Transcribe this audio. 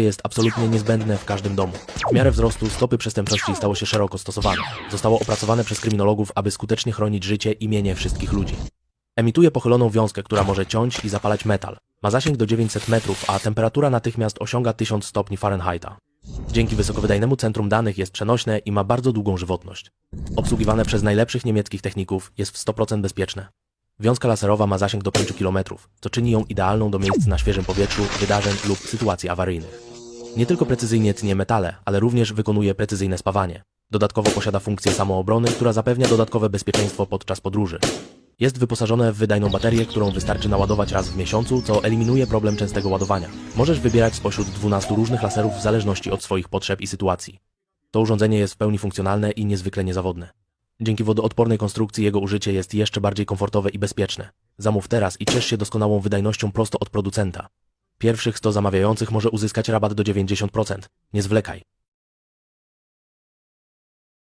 jest absolutnie niezbędne w każdym domu. W miarę wzrostu stopy przestępczości stało się szeroko stosowane. Zostało opracowane przez kryminologów, aby skutecznie chronić życie i mienie wszystkich ludzi. Emituje pochyloną wiązkę, która może ciąć i zapalać metal. Ma zasięg do 900 metrów, a temperatura natychmiast osiąga 1000 stopni Fahrenheita. Dzięki wysokowydajnemu centrum danych jest przenośne i ma bardzo długą żywotność. Obsługiwane przez najlepszych niemieckich techników jest w 100% bezpieczne. Wiązka laserowa ma zasięg do 5 km, co czyni ją idealną do miejsc na świeżym powietrzu, wydarzeń lub sytuacji awaryjnych. Nie tylko precyzyjnie tnie metale, ale również wykonuje precyzyjne spawanie. Dodatkowo posiada funkcję samoobrony, która zapewnia dodatkowe bezpieczeństwo podczas podróży. Jest wyposażone w wydajną baterię, którą wystarczy naładować raz w miesiącu, co eliminuje problem częstego ładowania. Możesz wybierać spośród 12 różnych laserów w zależności od swoich potrzeb i sytuacji. To urządzenie jest w pełni funkcjonalne i niezwykle niezawodne. Dzięki wodoodpornej konstrukcji jego użycie jest jeszcze bardziej komfortowe i bezpieczne. Zamów teraz i ciesz się doskonałą wydajnością prosto od producenta. Pierwszych 100 zamawiających może uzyskać rabat do 90%. Nie zwlekaj.